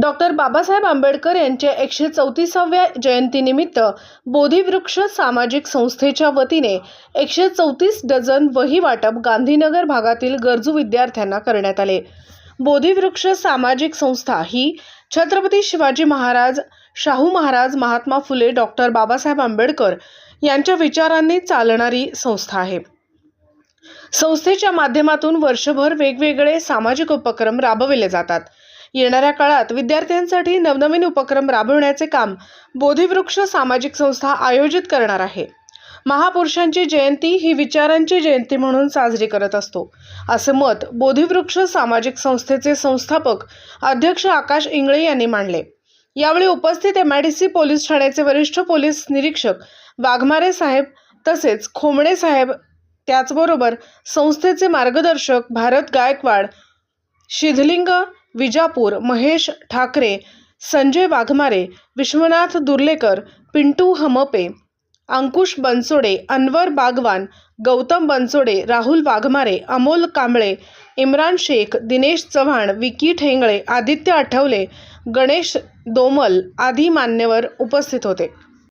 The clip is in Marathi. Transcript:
डॉक्टर बाबासाहेब आंबेडकर यांच्या एकशे चौतीसाव्या जयंतीनिमित्त बोधिवृक्ष सामाजिक संस्थेच्या वतीने एकशे चौतीस डझन वही वाटप गांधीनगर भागातील गरजू विद्यार्थ्यांना करण्यात आले. बोधिवृक्ष सामाजिक संस्था ही छत्रपती शिवाजी महाराज शाहू महाराज महात्मा फुले डॉक्टर बाबासाहेब आंबेडकर यांच्या विचारांनी चालणारी संस्था आहे. संस्थेच्या माध्यमातून वर्षभर वेगवेगळे सामाजिक उपक्रम राबविले जातात. येणाऱ्या काळात विद्यार्थ्यांसाठी नवनवीन उपक्रम राबविण्याचे काम बोधिवृक्ष सामाजिक संस्था आयोजित करणार आहे. महापुरुषांची जयंती ही विचारांची जयंती म्हणून साजरी करत असतो. असे मत बोधिवृक्ष सामाजिक संस्थेचे संस्थापक अध्यक्ष आकाश इंगळे यांनी मांडले. यावेळी उपस्थित M I D C police ठाण्याचे वरिष्ठ पोलीस निरीक्षक वाघमारे साहेब तसेच खोमणे साहेब त्याचबरोबर संस्थेचे मार्गदर्शक भारत गायकवाड शिधलिंग विजापूर महेश ठाकरे संजय वाघमारे विश्वनाथ दुर्लेकर पिंटू हमपे अंकुश बनसोडे अनवर बागवान गौतम बनसोडे राहुल वाघमारे अमोल कांबळे इम्रान शेख दिनेश चव्हाण विकी ठेंगळे आदित्य आठवले गणेश दोमल आदी मान्यवर उपस्थित होते.